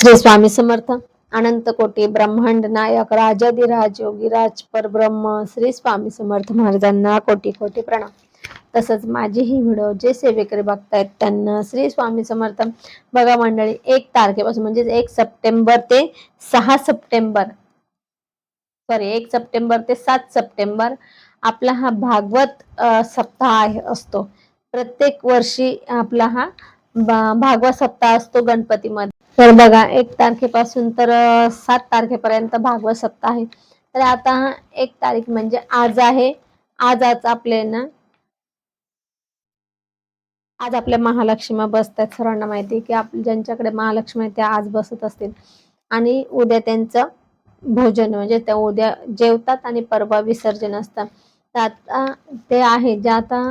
श्री स्वामी समर्थ अनंत कोटी ब्रह्मांड नायक राजाधिराज योगीराज परब्रह्म श्री स्वामी समर्थ महाराजांना कोटी कोटी प्रणाम. तसंच माझी ही व्हिडिओ जे सेवेकरी बघतायत त्यांना श्री स्वामी समर्थ. बघा मंडळी एक तारखेपासून म्हणजे एक सप्टेंबर ते सहा सप्टेंबर. सॉरी एक सप्टेंबर ते सात सप्टेंबर आपला हा भागवत सप्ताह आहे असतो. प्रत्येक वर्षी आपला हा भागवत सप्ताह असतो गणपतीमध्ये. तर बघा एक तारखेपासून तर सात तारखेपर्यंत भागवत सप्ताह आहे. तर आता एक तारीख म्हणजे आज आहे. आज आज आपले आज आपल्या महालक्ष्मी बसतात सर्वांना माहिती आहे की आप ज्यांच्याकडे महालक्ष्मी आहे त्या आज बसत असतील. आणि उद्या त्यांचं भोजन म्हणजे त्या उद्या जेवतात आणि परवा विसर्जन असतात तर आता ते आहे जे आता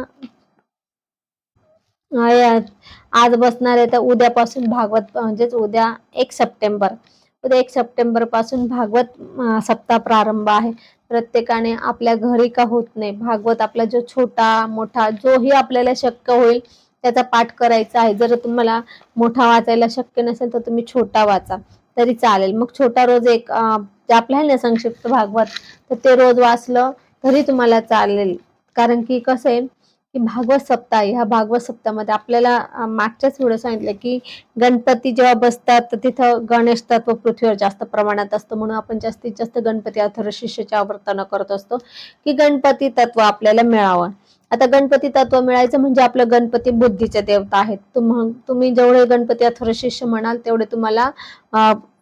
आज बसणार आहे तर उद्यापासून भागवत म्हणजेच उद्या एक सप्टेंबर. उद्या एक सप्टेंबरपासून भागवत सप्ताह प्रारंभ आहे. प्रत्येकाने आपल्या घरी का होत नाही. भागवत आपला जो छोटा मोठा जोही आपल्याला शक्य होईल त्याचा पाठ करायचा आहे. जर तुम्हाला मोठा वाचायला शक्य नसेल तर तुम्ही छोटा वाचा. तरी चालेल. मग छोटा रोज एक अं, जे आहे ना संक्षिप्त भागवत तर ते रोज वाचलं तरी तुम्हाला चालेल. कारण की कसं आहे की भागवत सप्ताह ह्या भागवत सप्ताहामध्ये आपल्याला मागच्याच व्हिडिओ सांगितलं की गणपती जेव्हा बसतात तर तिथं गणेश तत्व पृथ्वीवर जास्त प्रमाणात असतं. म्हणून आपण जास्तीत जास्त गणपती अथर्व शिष्याच्या आवर्तन करत असतो की गणपती तत्व आपल्याला मिळावं. आता गणपती तत्व मिळायचं म्हणजे आपलं गणपती बुद्धीचे देवता आहेत. तुम तुम्ही जेवढे गणपती अथर्व शिष्य म्हणाल तेवढे तुम्हाला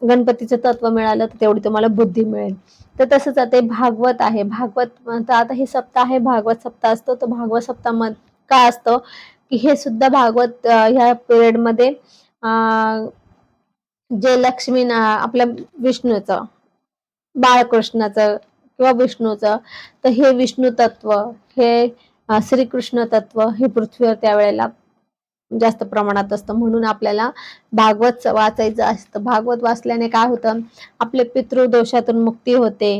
गणपतीचं तत्व मिळालं तर तेवढी तुम्हाला बुद्धी मिळेल. तर तसंच आता हे भागवत आहे. भागवत तर आता हे सप्ताह आहे. भागवत सप्ताह असतो. तर भागवत सप्ताह का असतं? की हे सुद्धा भागवत ह्या पिरियडमध्ये जे लक्ष्मी ना आपल्या विष्णूचं बाळकृष्णाचं किंवा विष्णूचं तर हे विष्णू तत्व हे श्रीकृष्ण तत्व हे पृथ्वीवर त्यावेळेला जास्त प्रमाणात असतं. म्हणून आपल्याला भागवत वाचायचं असतं. भागवत वाचल्याने काय होतं? आपले पितृदोषातून मुक्ती होते.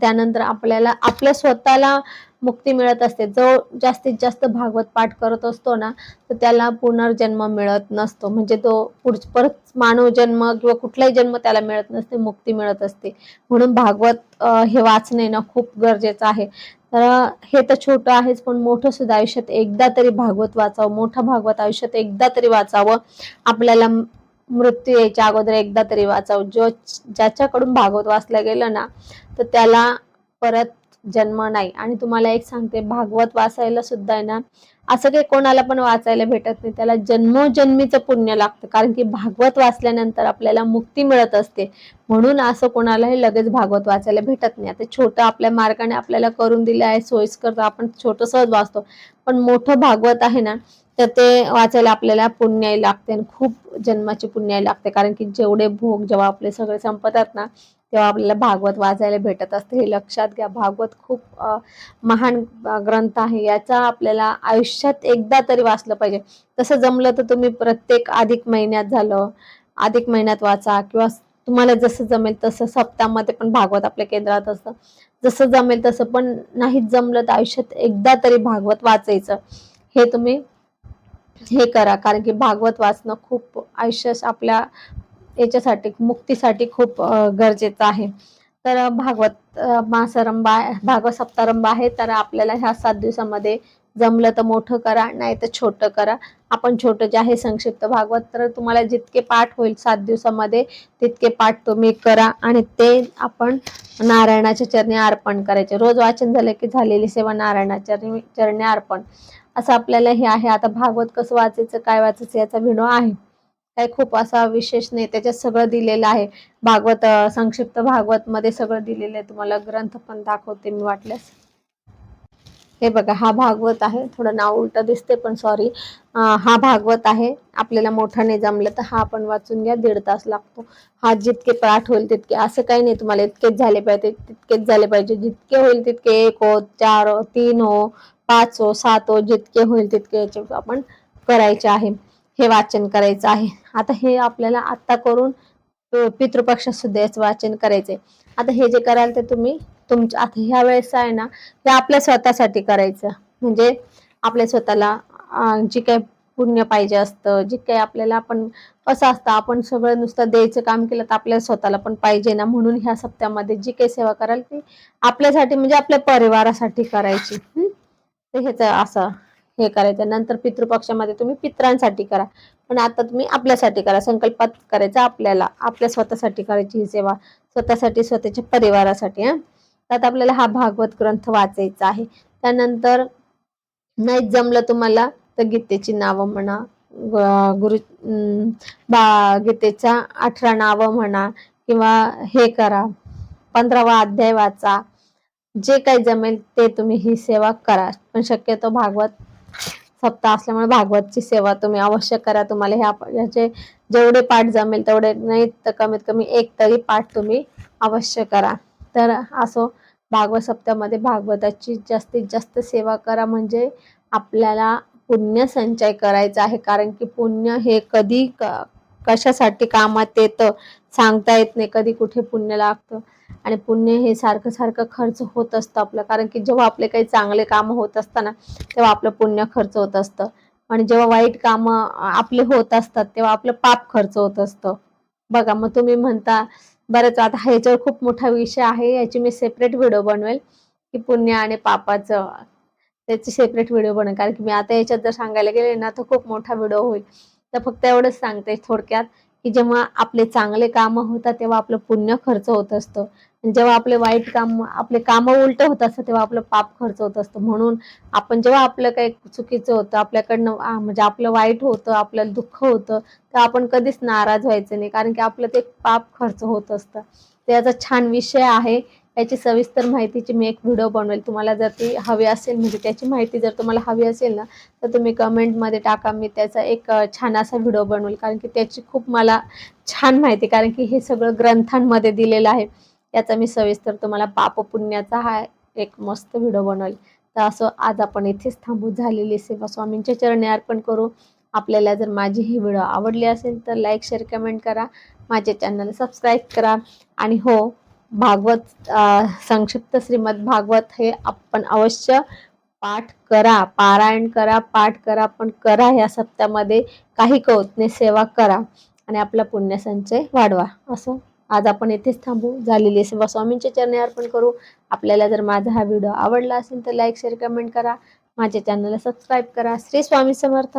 त्यानंतर आपल्याला आपल्या स्वतःला मुक्ती मिळत असते. जो जास्तीत जास्त भागवत पाठ करत असतो ना तर त्याला पुनर्जन्म मिळत नसतो. म्हणजे तो पुढ परत मानव जन्म किंवा कुठलाही जन्म त्याला मिळत नसते मुक्ती मिळत असते. म्हणून भागवत हे वाचणे ना खूप गरजेचं आहे. तर हे तर छोटं आहेच पण मोठं सुद्धा आयुष्यात एकदा तरी भागवत वाचावं मोठं भागवत आयुष्यात एकदा तरी वाचावं. आपल्याला मृत्यू यायच्या अगोदर एकदा तरी वाचावं. जो ज्याच्याकडून भागवत वाचलं गेलं ना तर त्याला परत जन्म नाही. आणि तुम्हाला एक सांगते भागवत वाचायला सुद्धा आहे ना असं काही कोणाला पण वाचायला भेटत नाही. त्याला जन्मोजन्मीचं पुण्य लागतं. कारण की भागवत वाचल्यानंतर आपल्याला मुक्ती मिळत असते. म्हणून असं कोणालाही लगेच भागवत वाचायला भेटत नाही. आता छोटं आपल्या मार्गाने आपल्याला करून दिलं आहे सोयीस्कर तर आपण छोटं सहज वाचतो. पण मोठं भागवत आहे ना तर ते वाचायला आपल्याला पुण्याई लागते आणि खूप जन्माची पुण्याई लागते. कारण की जेवढे भोग जेव्हा आपले सगळे संपतात ना तेव्हा आपल्याला भागवत वाचायला भेटत असते. हे लक्षात घ्या. भागवत खूप महान ग्रंथ आहे. याचा आपल्याला आयुष्यात एकदा तरी वाचलं पाहिजे. तसं जमलं तर तुम्ही प्रत्येक अधिक महिन्यात झालं अधिक महिन्यात वाचा किंवा तुम्हाला जसं जमेल तसं सप्ताहामध्ये पण भागवत आपल्या केंद्रात असतं. जसं जमेल तसं पण नाही जमलं तर आयुष्यात एकदा तरी भागवत वाचायचं. हे तुम्ही हे करा. कारण की भागवत वाचणं खूप आयुष्य आपल्या याच्यासाठी मुक्तीसाठी खूप गरजेचं आहे. तर भागवत मासारंभ आहे भागवत सप्तारंभ आहे. तर आपल्याला ह्या सात दिवसामध्ये जमलं तर मोठं करा नाही तर छोटं करा. आपण छोटं जे आहे संक्षिप्त भागवत तर तुम्हाला जितके पाठ होईल सात दिवसामध्ये तितके पाठ तुम्ही करा आणि ते आपण नारायणाच्या चरणी अर्पण करायचे. रोज वाचन झालं की झालेली सेवा नारायणाच्या चरणी चरणी अर्पण. असं आपल्याला हे आहे. आता भागवत कसं वाचायचं काय वाचायचं याचा व्हिडिओ आहे. काही खूप असा विशेष नाही त्याच्यात सगळं दिलेलं आहे. भागवत संक्षिप्त भागवत मध्ये सगळं दिलेलं आहे. तुम्हाला ग्रंथ पण दाखवते मी वाटल्यास. हे बघा हा भागवत आहे. थोडं नाव उलट दिसते पण सॉरी हा भागवत आहे. आपल्याला मोठा नाही जमलं तर हा आपण वाचून घ्या. दीड तास लागतो. हा जितके पाठ होईल तितके असं काही नाही तुम्हाला. इतकेच झाले पाहिजे तितकेच झाले पाहिजे. जितके होईल तितके एक हो चार हो तीन हो पाच हो सात हो जितके होईल तितके याचे आपण करायचे आहे. हे वाचन करायचं आहे. आता हे आपल्याला आत्ता करून अ, पितृपक्षात सुद्धा याचं वाचन करायचंय. आता हे जे कराल ते तुम्ही तुमच्या आता ह्या वेळेस आहे ना हे आपल्या स्वतःसाठी करायचं. म्हणजे आपल्या स्वतःला जी काही पुण्य पाहिजे असतं जे काही आपल्याला आपण असं असतं आपण सगळं नुसतं द्यायचं काम केलं तर आपल्याला स्वतःला पण पाहिजे ना. म्हणून ह्या सप्त्यामध्ये जी काही सेवा कराल ती आपल्यासाठी म्हणजे आपल्या परिवारासाठी करायची. हं? तर ह्याचं असं हे करायचं. नंतर पितृपक्षामध्ये तुम्ही पित्रांसाठी करा. पण आता तुम्ही आपल्यासाठी करा. संकल्पात करायचं आपल्याला. आपल्या स्वतःसाठी करायची ही सेवा. स्वतःसाठी स्वतःच्या परिवारासाठी हा. त्यात आपल्याला हा भागवत ग्रंथ वाचायचा आहे. त्यानंतर नाही जमलं तुम्हाला तर गीतेची नावं म्हणा ग- गुरु बा गीतेच्या अठरा नावं म्हणा किंवा हे करा. पंधरावा अध्याय वाचा. जे काही जमेल ते तुम्ही ही सेवा करा. पण शक्यतो भागवत सप्ताह असल्यामुळे भागवतची सेवा तुम्ही अवश्य करा. तुम्हाला ह्या ह्याचे जेवढे पाठ जमेल तेवढे नाही तर कमीत कमी एक तरी पाठ तुम्ही अवश्य करा. तर असो भागवत सप्तामध्ये भागवताची जास्तीत जास्त सेवा करा म्हणजे आपल्याला पुण्य संचय करायचा आहे. कारण की पुण्य हे कधी क- कशासाठी कामात येतं सांगता येत नाही कधी कुठे पुण्य लागतं. आणि पुण्य हे सारखं सारखं खर्च होत असतं आपलं. कारण की जेव्हा आपले काही चांगले कामं होत असताना तेव्हा आपलं पुण्य खर्च होत असतं. आणि जेव्हा वाईट कामं आपले होत असतात तेव्हा आपलं पाप खर्च होत असतं. बघा मग तुम्ही म्हणता बरंच आता ह्याच्यावर खूप मोठा विषय आहे. याची मी सेपरेट व्हिडिओ बनवेल की पुण्य आणि पापाचं. त्याची सेपरेट व्हिडिओ बनवेल. कारण की मी आता याच्यात जर सांगायला गेले ना तर खूप मोठा व्हिडिओ होईल. तर फक्त एवढंच सांगते थोडक्यात की जेव्हा आपले चांगले कामं होतात तेव्हा आपलं पुण्य खर्च होत असतं. जेव्हा आपले वाईट काम आपले कामं उलट होत असतं तेव्हा आपलं पाप खर्च होत असतं. म्हणून आपण जेव्हा आपलं काही चुकीचं होतं आपल्याकडनं म्हणजे आपलं वाईट होतं आपल्याला दुःख होतं तर आपण कधीच नाराज व्हायचं नाही. कारण की आपलं ते पाप खर्च होत असतं. त्याचा छान विषय आहे याची सविस्तर माहितीची मी एक व्हिडिओ बनवेल. तुम्हाला जर ती हवी असेल म्हणजे त्याची माहिती जर तुम्हाला हवी असेल ना तर तुम्ही कमेंटमध्ये टाका. मी त्याचा एक छान असा व्हिडिओ बनवेल. कारण की त्याची खूप मला छान माहिती कारण की हे सगळं ग्रंथांमध्ये दिलेलं आहे. याचा मी सविस्तर तुम्हाला पाप पुण्याचा हा एक मस्त व्हिडिओ बनवेल. तर असं आज आपण इथेच थांबू. झालेली सेवा स्वामींच्या चरणी अर्पण करू. आपल्याला जर माझी ही व्हिडिओ आवडली असेल तर लाईक शेअर कमेंट करा. माझ्या चॅनल सबस्क्राईब करा. आणि हो भागवत संक्षिप्त श्रीमद भागवत हे आपण अवश्य पाठ करा पारायण करा पाठ करा पण करा या सप्त्यामध्ये काही कौतने सेवा करा आणि आपला पुण्यसंचय वाढवा. असं आज आपण इथेच थांबू. झालेली सेवा स्वामींच्या चरणी अर्पण करू. आपल्याला जर माझा हा व्हिडिओ आवडला असेल तर लाईक शेअर कमेंट करा. माझ्या चॅनलला सबस्क्राईब करा. श्री स्वामी समर्थ.